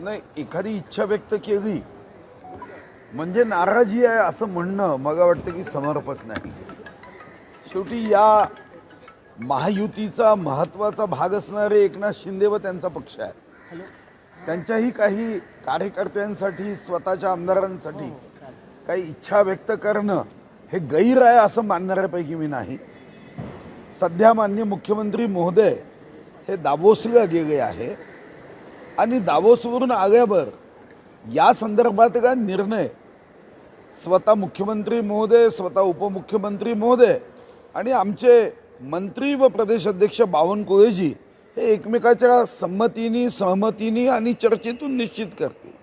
नाही एखादी इच्छा व्यक्त केली म्हणजे नाराजी आहे असं म्हणणं मला वाटतं की समर्पक नाही. शेवटी या महायुतीचा महत्त्वाचा भाग असणारे एकनाथ शिंदे व त्यांचा पक्ष आहे. त्यांच्याही काही कार्यकर्त्यांसाठी स्वतःच्या आमदारांसाठी काही इच्छा व्यक्त करणं हे गैर आहे असं मानणाऱ्यापैकी मी नाही. सध्या माननीय मुख्यमंत्री महोदय हे दावोसला गेले आहे. आणि दावोसवरून आल्यावर या संदर्भात का निर्णय? स्वतः मुख्यमंत्री महोदय स्वतः उपमुख्यमंत्री महोदय आणि आमचे मंत्री व प्रदेश अध्यक्ष बावनकुळेजी हे एकमेकाच्या संमतीने सहमतीने आणि चर्चेतून निश्चित करते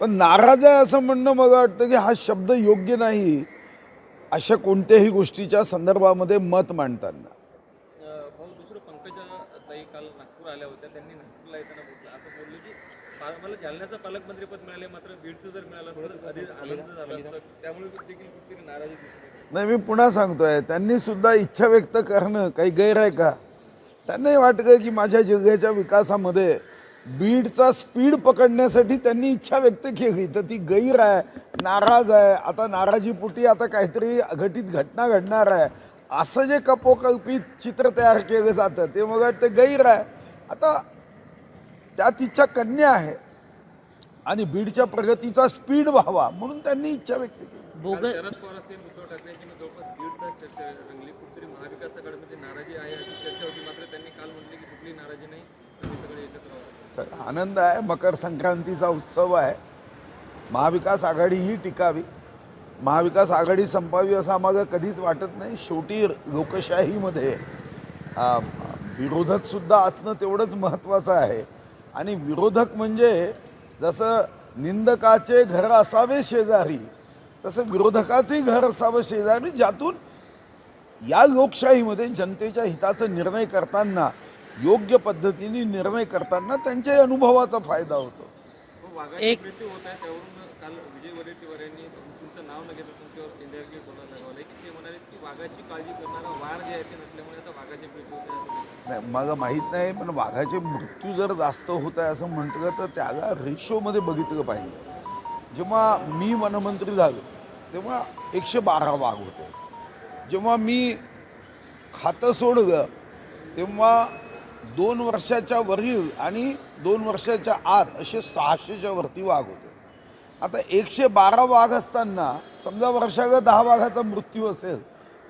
पण नाराज आहे असं म्हणणं मला वाटतं की हा शब्द योग्य नाही अशा कोणत्याही गोष्टीच्या संदर्भामध्ये मत मांडताना. जालन्याचं पालकमंत्रीपद मिळाले मात्र बीडचं जर मिळालं असतं तर अधिक आनंद झाला असता. त्यामुळे देखील कुठेतरी नाराजी नाही मी पुन्हा सांगतोय त्यांनी सुद्धा इच्छा व्यक्त करणं काही गैर आहे का? त्यांनाही वाटलं की माझ्या जिल्ह्याच्या विकासामध्ये बीडचा स्पीड पकडण्यासाठी त्यांनी इच्छा व्यक्त केली तर ती गैर आहे नाराज आहे. आता नाराजीपोटी आता काहीतरी घटित घटना घडणार आहे. असं जे कपोकल्पित चित्र तयार केलं जातं ते मग वाटतं गैर आहे. आता त्यात तिच्या कन्या आहे. आणि बीडच्या प्रगतीचा स्पीड व्हावा म्हणून त्यांनी इच्छा व्यक्त केली. काल बोगस शरद पवार असतील उद्धव ठाकरे यांची मी जवळपास दीड तास चर्चा रंगली कुठेतरी महाविकास आघाडीमध्ये नाराजी आहे अशी चर्चा होती मात्र त्यांनी काल म्हटले की कुठली नाराजी नाही. आम्ही सगळे एकत्र आहोत. तर आनंद आहे मकर संक्रांतीचा उत्सव आहे. महाविकास आघाडी ही टिकावी. महाविकास आघाडी संपावी असं आम्हाला कधीच वाटत नाही. शेवटी लोकशाहीमध्ये आ, विरोधक सुद्धा असणं तेवढंच महत्त्वाचं आहे. आणि विरोधक म्हणजे जसं निंदकाचे घर असावे शेजारी तसं विरोधकाचंही घर असावं शेजारी ज्यातून या लोकशाहीमध्ये जनतेच्या हिताचा निर्णय करताना योग्य पद्धतीने निर्णय करताना त्यांच्याही अनुभवाचा फायदा होतो. एक- तुमचं नाव न घेता तुमच्यावर इंडिया बोलायला लागवलं की ते म्हणाले की वाघाची काळजी करणारा वार जे आहे ते नसल्यामुळे आता वाघाची मृत्यू होते नाही मला माहीत नाही पण वाघाचे मृत्यू जर जास्त होत आहे असं म्हटलं तर त्याला रेशोमध्ये बघितलं पाहिजे. जेव्हा मी वनमंत्री झालो तेव्हा एकशे बारा वाघ होते. जेव्हा मी खातं सोडलं तेव्हा दोन वर्षाच्या वरील आणि दोन वर्षाच्या आत असे सहाशेच्या वरती वाघ होते. आता एकशे बारा वाघ असताना समजा वर्षाला दहा वाघाचा मृत्यू असेल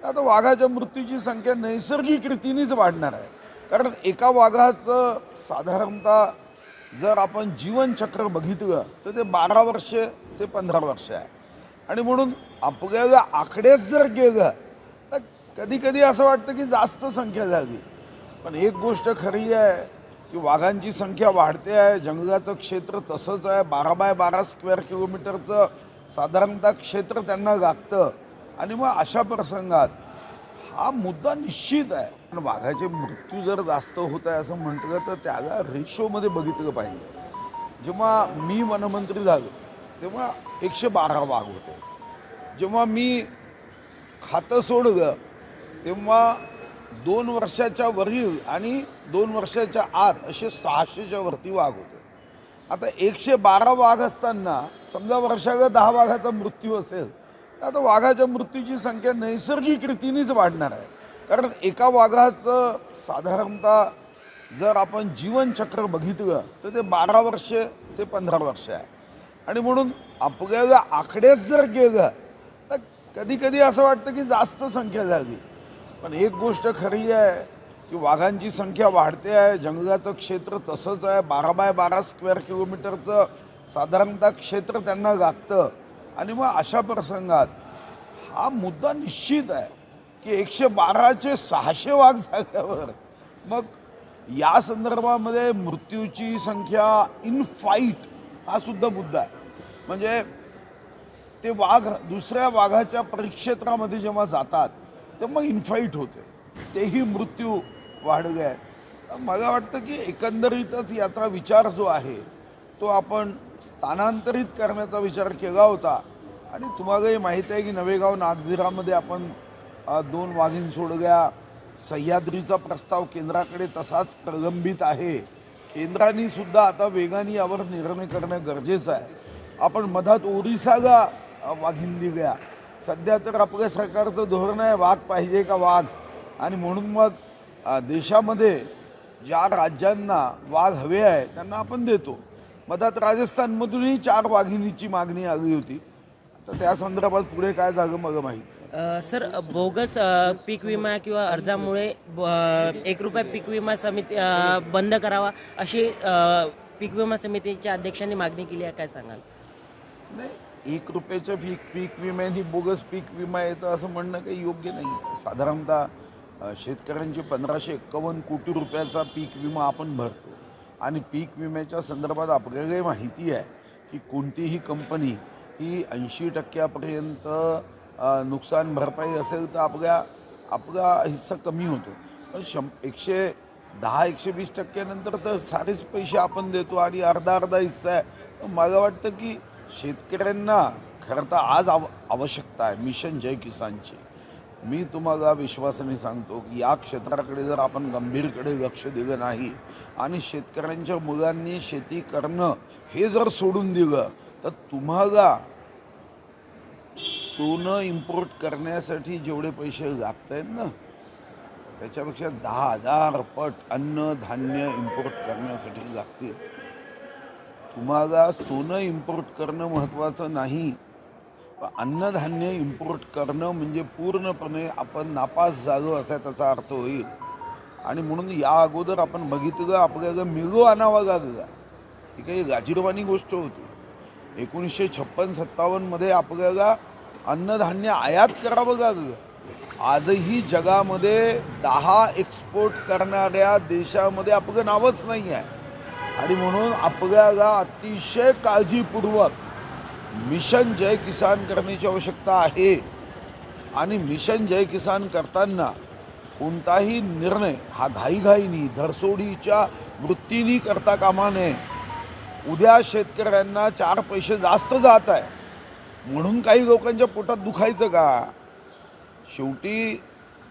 तर आता वाघाच्या मृत्यूची संख्या नैसर्गिक रीतीनेच वाढणार आहे. कारण एका वाघाचं साधारणतः जर आपण जीवनचक्र बघितलं तर ते बारा वर्ष ते पंधरा वर्ष आहे. आणि म्हणून आपल्याला आकड्यात जर गेलं तर कधी कधी असं वाटतं की जास्त संख्या झाली. पण एक गोष्ट खरी आहे की वाघांची संख्या वाढते आहे जंगलाचं क्षेत्र तसंच आहे बारा बाय बारा स्क्वेअर किलोमीटरचं साधारणतः क्षेत्र त्यांना लागतं आणि मग अशा प्रसंगात हा मुद्दा निश्चित आहे. पण वाघाचे मृत्यू जर जास्त होत आहे असं म्हटलं तर त्याला रेशोमध्ये बघितलं पाहिजे. जेव्हा मी वनमंत्री झालो तेव्हा एकशे बारा वाघ होते. जेव्हा मी खातं सोडलं तेव्हा दोन वर्षाच्या वरील आणि दोन वर्षाच्या आत असे सहाशेच्या वरती वाघ होते. आता एकशे बारा वाघ असताना समजा वर्षागत दहा वाघाचा मृत्यू असेल तर आता वाघाच्या मृत्यूची संख्या नैसर्गिक रीतीनेच वाढणार आहे. कारण एका वाघाचं साधारणतः जर आपण जीवनचक्र बघितलं तर ते बारा वर्ष ते पंधरा वर्ष आहे. आणि म्हणून आपल्याला आकड्यात जर गेलं तर कधी कधी असं वाटतं की जास्त संख्या झाली. पण एक गोष्ट खरी आहे की वाघांची संख्या वाढते आहे जंगलाचं क्षेत्र तसंच आहे. बारा बाय बारा स्क्वेअर किलोमीटरचं साधारणतः क्षेत्र त्यांना लागतं आणि मग अशा प्रसंगात हा मुद्दा निश्चित आहे की एकशे बाराचे सहाशे वाघ झाल्यावर मग या संदर्भामध्ये मृत्यूची संख्या इन फाईट हा सुद्धा मुद्दा आहे. म्हणजे ते वाघ दुसऱ्या वाघाच्या परिक्षेत्रामध्ये जेव्हा जातात तर मग इन्फाईट होते. तेही मृत्यू वाढले आहेत मला वाटतं की एकंदरीतच याचा विचार जो आहे तो आपण स्थानांतरित करण्याचा विचार केला होता. आणि तुम्हालाही माहीत आहे की नवेगाव नागझिरामध्ये आपण दोन वाघीण सोडल्या. सह्याद्रीचा प्रस्ताव केंद्राकडे तसाच प्रलंबित आहे. केंद्राने सुद्धा आता वेगाने यावर निर्णय करणं गरजेचं आहे. आपण मधात ओरिसाला वाघीण दिल्या सध्या तर आपल्या सरकारचं धोरण आहे वाघ पाहिजे का वाघ? आणि म्हणून मग देशामध्ये ज्या राज्यांना वाघ हवे आहे त्यांना आपण देतो. मधात राजस्थानमधूनही चार वाघिणीची मागणी आली होती. तर त्या संदर्भात पुढे काय झालं मला माहीत? सर बोगस पीक विमा किंवा अर्जामुळे एक रुपया पीक विमा समिती बंद करावा अशी पीक विमा समितीच्या अध्यक्षांनी मागणी केली आहे काय सांगाल? नाही एक रुपयाच्या पीक पीक विम्याने बोगस पीक विमा येतं असं म्हणणं काही योग्य नाही. साधारणतः शेतकऱ्यांचे पंधराशे एक्कावन्न कोटी रुपयाचा पीक विमा आपण भरतो. आणि पीक विम्याच्या संदर्भात आपल्याकडे माहिती आहे की कोणतीही कंपनी ही ऐंशी टक्क्यापर्यंत नुकसान भरपाई असेल तर आपल्या आपला हिस्सा कमी होतो. पण शं एकशे दहा एकशे वीस टक्क्यानंतर तर सारेच पैसे आपण देतो आणि अर्धा अर्धा हिस्सा आहे. मला वाटतं की शेतकऱ्यांना खरं तर आज आव आवश्यकता आहे. मिशन जय किसानची. मी तुम्हाला विश्वासाने सांगतो की या क्षेत्राकडे जर आपण गंभीरकडे लक्ष दिलं नाही आणि शेतकऱ्यांच्या मुलांनी शेती करणं हे जर सोडून दिलं तर तुम्हाला सोनं इम्पोर्ट करण्यासाठी जेवढे पैसे लागत आहेत ना त्याच्यापेक्षा दहा हजार पट अन्न धान्य इम्पोर्ट करण्यासाठी लागतील. तुम्हाला सोनं इम्पोर्ट करणं महत्त्वाचं नाही. अन्नधान्य इम्पोर्ट करणं म्हणजे पूर्णपणे आपण नापास झालो असा त्याचा अर्थ होईल. आणि म्हणून या अगोदर आपण बघितलं आपल्याला मिळो आणावा लागला. ही काही गाजीरवाणी गोष्ट होती. एकोणीसशे छप्पन सत्तावन्नमध्ये आपल्याला अन्नधान्य आयात करावं लागलं. आजही जगामध्ये दहा एक्सपोर्ट करणाऱ्या देशामध्ये आपलं नावच नाही आहे आणि म्हणून आपल्याला अतिशय काळजीपूर्वक मिशन जय किसान करण्याची आवश्यकता आहे. आणि मिशन जय किसान करताना कोणताही निर्णय हा घाईघाईनी धरसोडीच्या वृत्तीनी करता कामा नये. उद्या शेतकऱ्यांना चार पैसे जास्त जात आहे. म्हणून काही लोकांच्या पोटात दुखायचं का? शेवटी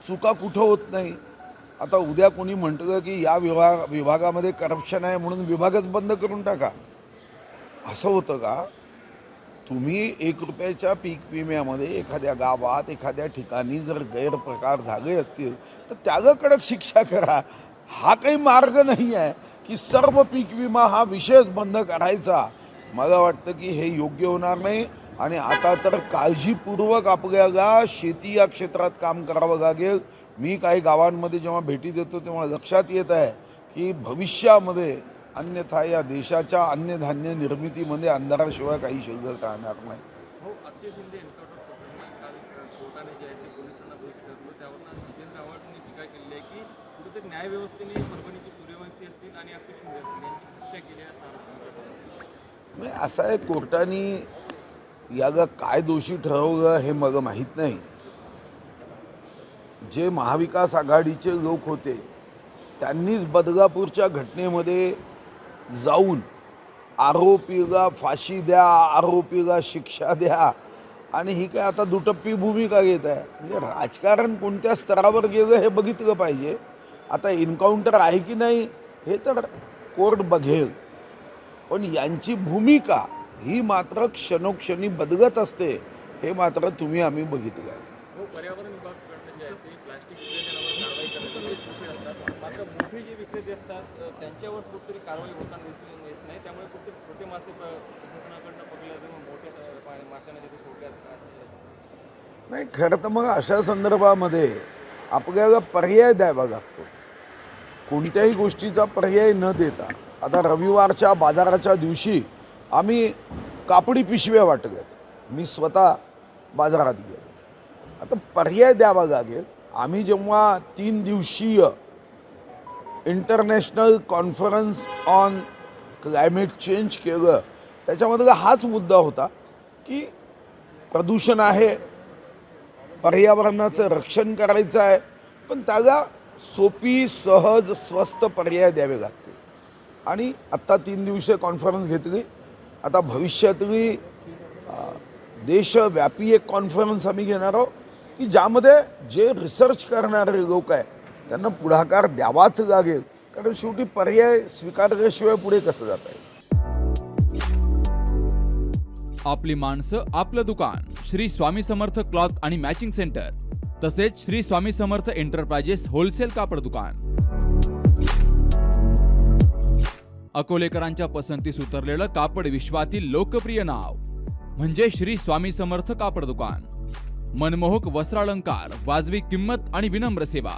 चुका कुठं होत नाही? आता उद्या कोणी म्हटलं की या विभाग विभागामध्ये करप्शन आहे म्हणून विभागच बंद करून टाका. असं होतं का? तुम्ही एक रुपयाच्या पीक विम्यामध्ये एखाद्या गावात एखाद्या ठिकाणी जर गैरप्रकार झाले असतील तर त्याला कडक शिक्षा करा. हा काही मार्ग नाही आहे की सर्व पीक विमा हा विषयच बंद करायचा. मला वाटतं की हे योग्य होणार नाही आणि आता तर काळजीपूर्वक आपल्याला शेती या क्षेत्रात काम करावं लागेल. मी काही गावांमध्ये जेव्हा भेटी देतो तेव्हा लक्षात येत आहे की भविष्यामध्ये अन्यथा या देशाच्या अन्नधान्य निर्मितीमध्ये अंधाराशिवाय काही शिल्लक राहणार नाही हो. म्हणजे असं आहे कोर्टाने याला काय दोषी ठरवलं हे मला माहीत नाही जे महाविकास आघाडीचे लोक होते त्यांनीच बदलापूरच्या घटनेमध्ये जाऊन आरोपीला फाशी द्या आरोपीला शिक्षा द्या आणि ही काय आता दुटप्पी भूमिका घेत आहे. म्हणजे राजकारण कोणत्या स्तरावर गेलं हे बघितलं पाहिजे. आता एन्काउंटर आहे की नाही हे तर कोर्ट बघेल. पण यांची भूमिका ही मात्र क्षणोक्षणी बदलत असते हे मात्र तुम्ही आम्ही बघितलं हो, आहे हो पर्यावरण विभागाकडनं जे आहे ते प्लास्टिक विक्रेत्यांवर कारवाई करण्याचे उशीर असतात मात्र मोठे जे विक्रेते असतात त्यांच्यावर कुठेतरी कारवाई होताना दिसून येत नाही. त्यामुळे कुठेतरी छोटे मासे प्रशासनाकडनं पकडले जाते मग मोठे माशांना तिथे सोडले नाही खरं तर मग अशा संदर्भामध्ये आपल्याला पर्याय द्यावा लागतो. कोणत्याही गोष्टीचा पर्याय न देता. आता रविवारच्या बाजाराच्या दिवशी आम्ही कापडी पिशव्या वाटल्यात. मी स्वतः बाजारात गेलो. आता पर्याय द्यावा लागेल. आम्ही जेव्हा तीन दिवसीय international conference on climate change केलं. त्याच्यामधला हाच मुद्दा होता की प्रदूषण आहे पर्यावरणाचं रक्षण करायचं आहे पण त्याला सोपी सहज स्वस्त पर्याय द्यावे लागतील आणि आत्ता तीन दिवसीय कॉन्फरन्स घेतली. आता भविष्यातली देशव्यापी एक कॉन्फरन्स आम्ही घेणार आहोत की ज्यामध्ये जे रिसर्च करणारे लोक आहे त्यांना पुढाकार द्यावाच लागेल. कारण शेवटी पर्याय स्वीकारल्याशिवाय पुढे कसं जात आहे आपली माणसं आपलं दुकान श्री स्वामी समर्थ क्लॉथ आणि मॅचिंग सेंटर तसेच श्री स्वामी समर्थ एंटरप्राइजेस होलसेल कापड दुकान. अकोलेकरांच्या पसंतीस उतरलेलं कापड विश्वातील लोकप्रिय नाव म्हणजे श्री स्वामी समर्थ कापड दुकान. मनमोहक वस्त्रालंकार वाजवी किंमत आणि विनम्र सेवा.